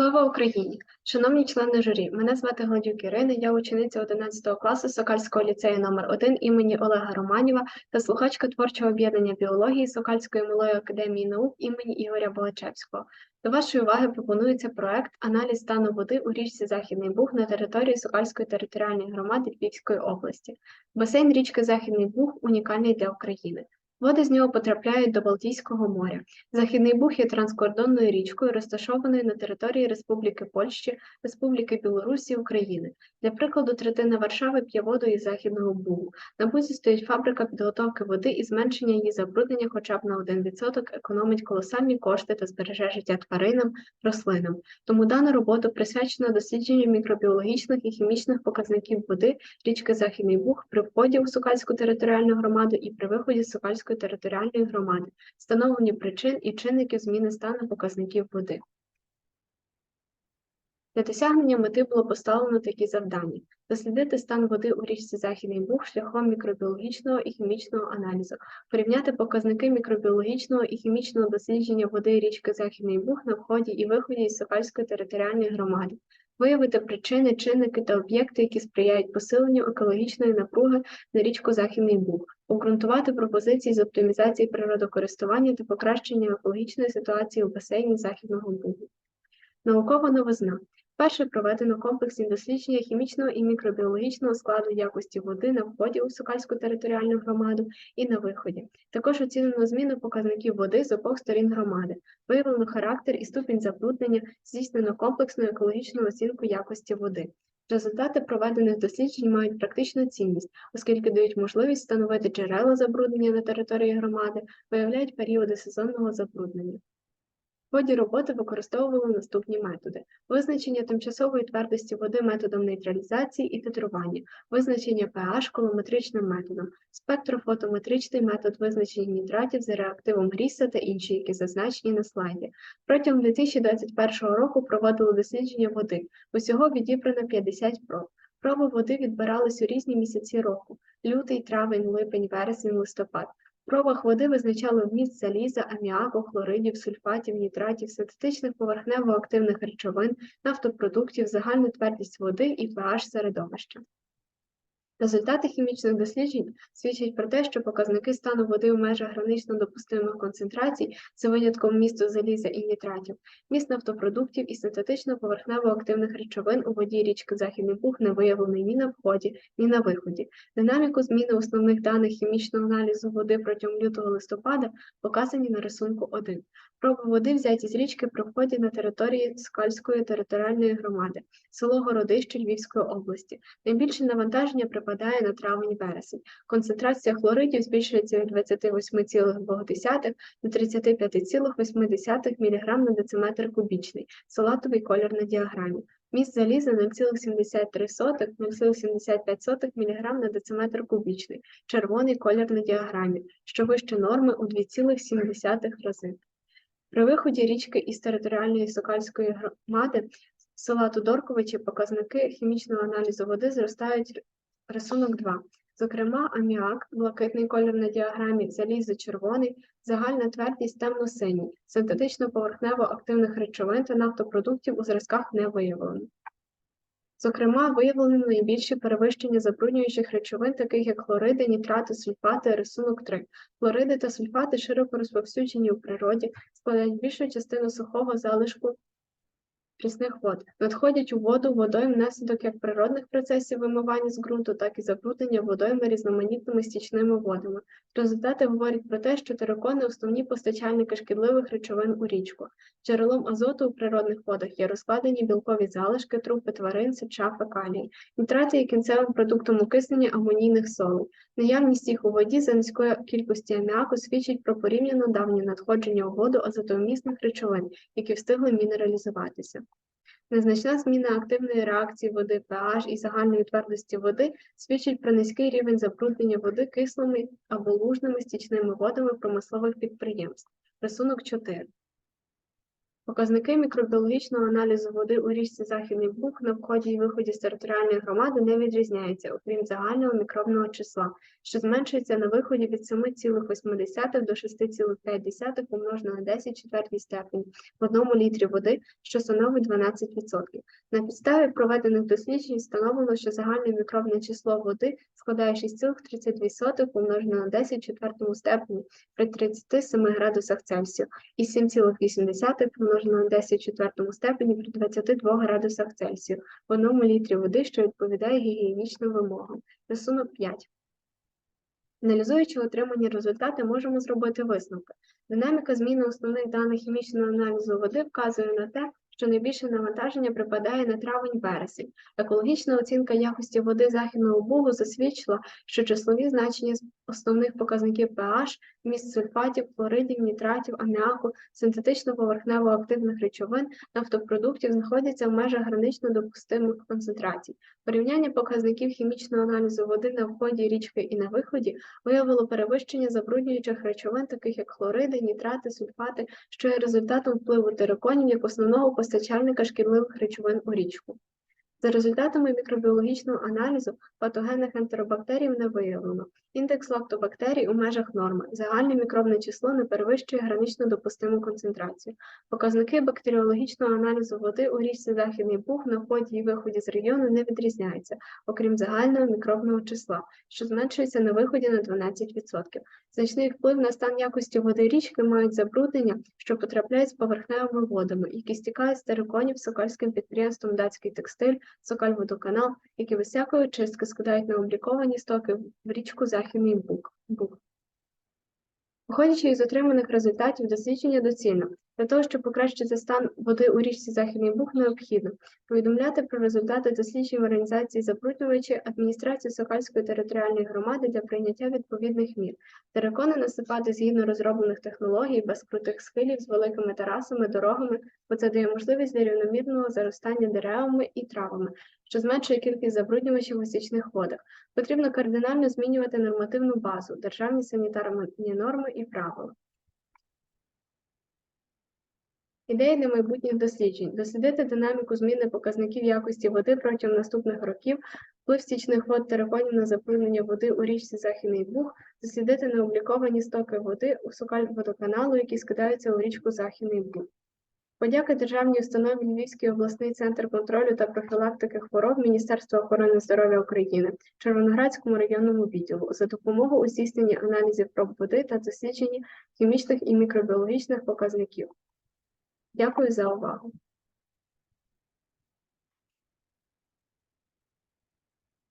Слава Україні! Шановні члени журі, мене звати Гладюк Ірина, я учениця 11 класу Сокальського ліцею номер 1 імені Олега Романєва та слухачка творчого об'єднання біології Сокальської малої академії наук імені Ігоря Балачевського. До вашої уваги пропонується проект Аналіз стану води у річці Західний Буг на території Сокальської територіальної громади Львівської області. Басейн річки Західний Буг унікальний для України. Води з нього потрапляють до Балтійського моря. Західний Буг є транскордонною річкою, розташованою на території Республіки Польщі, Республіки Білорусі України. Для прикладу, третина Варшави п'є воду із Західного Бугу. На бузі стоїть фабрика підготовки води і зменшення її забруднення хоча б на 1% економить колосальні кошти та збереже життя тваринам, рослинам. Тому дана робота присвячена дослідженню мікробіологічних і хімічних показників води річки Західний Буг при вході у Сукальську територіальну громаду і при виході з Сукальської територіальної громади, встановлення причин і чинників зміни стану показників води. Для досягнення мети було поставлено такі завдання: дослідити стан води у річці Західний Буг шляхом мікробіологічного і хімічного аналізу, порівняти показники мікробіологічного і хімічного дослідження води річки Західний Буг на вході і виході із Сокальської територіальної громади, виявити причини, чинники та об'єкти, які сприяють посиленню екологічної напруги на річку Західний Буг, обґрунтувати пропозиції з оптимізації природокористування та покращення екологічної ситуації у басейні Західного Бугу. Наукова новизна. Перше проведено комплексні дослідження хімічного і мікробіологічного складу якості води на вході у Сокальську територіальну громаду і на виході. Також оцінено зміну показників води з обох сторін громади, виявлено характер і ступінь забруднення, здійснено комплексну екологічну оцінку якості води. Результати проведених досліджень мають практичну цінність, оскільки дають можливість встановити джерела забруднення на території громади, виявляють періоди сезонного забруднення. В ході роботи використовували наступні методи: визначення тимчасової твердості води методом нейтралізації і титрування, визначення pH колометричним методом, спектрофотометричний метод визначення нітратів за реактивом Гріса та інші, які зазначені на слайді. Протягом 2021 року проводили дослідження води. Усього відібрано 50 проб. Проби води відбирались у різні місяці року: лютий, травень, липень, вересень, листопад. Пробах води визначали вміст заліза, аміаку, хлоридів, сульфатів, нітратів, синтетичних поверхнево-активних речовин, нафтопродуктів, загальну твердість води і pH середовища. Результати хімічних досліджень свідчать про те, що показники стану води в межах гранично допустимих концентрацій за винятком місту заліза і нітратів, міст нафтопродуктів і синтетично поверхнево-активних речовин у воді річки Західний Буг не виявлений ні на вході, ні на виході. Динаміку зміни основних даних хімічного аналізу води протягом лютого листопада показані на рисунку 1. Проби води взяті з річки при вході на території Скальської територіальної громади, село Городище Львівської області. Найбільше навантаження припадає на травень-вересень. Концентрація хлоридів збільшується від 28,2 до 35,8 мг на дециметр кубічний, салатовий колір на діаграмі. Міст заліза 0,73 0,75 мг на дециметр кубічний, червоний колір на діаграмі, що вище норми у 2,7 рази. При виході річки із територіальної Сокальської громади села Тудорковичі показники хімічного аналізу води зростають рисунок 2. Зокрема, аміак, блакитний колір на діаграмі, залізо червоний, загальна твердість темно-синій, синтетично поверхнево активних речовин та нафтопродуктів у зразках не виявлено. Зокрема, виявлено найбільші перевищення забруднюючих речовин, таких як хлориди, нітрати, сульфати, рисунок 3. Хлориди та сульфати широко розповсюджені у природі, складають більшу частину сухого залишку прісних вод, надходять у воду водойм внаслідок як природних процесів вимивання з ґрунту, так і забруднення водойми різноманітними стічними водами. Результати говорять про те, що терикони – основні постачальники шкідливих речовин у річку. Джерелом азоту у природних водах є розкладені білкові залишки, трупи тварин, сеча, фекалії. Нітрати є кінцевим продуктом окиснення амонійних солей. Наявність їх у воді за низької кількості аміаку свідчить про порівняно давнє надходження у воду азотовмісних речовин, які встигли мінералізуватися. Незначна зміна активної реакції води pH і загальної твердості води свідчить про низький рівень забруднення води кислими або лужними стічними водами промислових підприємств. Рисунок 4. Показники мікробіологічного аналізу води у річці Західний Буг на вході і виході з територіальної громади не відрізняється, окрім загального мікробного числа, що зменшується на виході від 7,8 до 6,5 помножено на 10 четвертій степені в одному літрі води, що становить 12%. На підставі проведених досліджень встановлено, що загальне мікробне число води складає 6,32 помножено на 10 четвертому степені при 37 градусах Цельсію і 7,8 помножено на 10 четвертому степені при 22 градусах Цельсію в одному літрі води, що відповідає гігієнічним вимогам. Рисунок 5. Аналізуючи отримані результати, можемо зробити висновки. Динаміка зміни основних даних хімічного аналізу води вказує на те, що найбільше навантаження припадає на травень-вересень. Екологічна оцінка якості води Західного Бугу засвідчила, що числові значення основних показників pH, міст сульфатів, хлоридів, нітратів, аміаку, синтетично-поверхнево-активних речовин, нафтопродуктів знаходяться в межах гранично допустимих концентрацій. Порівняння показників хімічного аналізу води на вході річки і на виході виявило перевищення забруднюючих речовин, таких як хлориди, нітрати, сульфати, що є результатом впливу териконів як основного постачальника шкідливих речовин у річку. За результатами мікробіологічного аналізу патогенних ентеробактерій не виявлено. Індекс лактобактерій у межах норми. Загальне мікробне число не перевищує гранично допустиму концентрацію. Показники бактеріологічного аналізу води у річці Західний Буг на вході і виході з регіону не відрізняються, окрім загального мікробного числа, що зменшується на виході на 12%. Значний вплив на стан якості води річки мають забруднення, що потрапляють з поверхневими водами, які стікають з териконів сокальським підприємством Датський текстиль, Сокаль-водоканал, які без всякої чистки скидають необліковані стоки в річку Західний. Буг. Виходячи із отриманих результатів, дослідження доцільно. Для того, щоб покращити стан води у річці Західний Буг, необхідно повідомляти про результати досліджень організації забруднювачі адміністрації Сокальської територіальної громади для прийняття відповідних мір, терикони насипати згідно розроблених технологій без крутих схилів з великими терасами, дорогами, бо це дає можливість для рівномірного заростання деревами і травами, що зменшує кількість забруднювачів у стічних водах. Потрібно кардинально змінювати нормативну базу, державні санітарні норми і правила. Для майбутніх досліджень. Дослідити динаміку зміни показників якості води протягом наступних років, вплив стічних вод териконів на заповнення води у річці Західний Буг, дослідити необліковані стоки води у Сокаль-водоканалу, які скидаються у річку Західний Буг. Подяка Державній установі Львівський обласний центр контролю та профілактики хвороб Міністерства охорони здоров'я України, Червоноградському районному відділу за допомогу у здійсненні аналізів проб води та дослідженні хімічних і мікробіологічних показників. Дякую за увагу.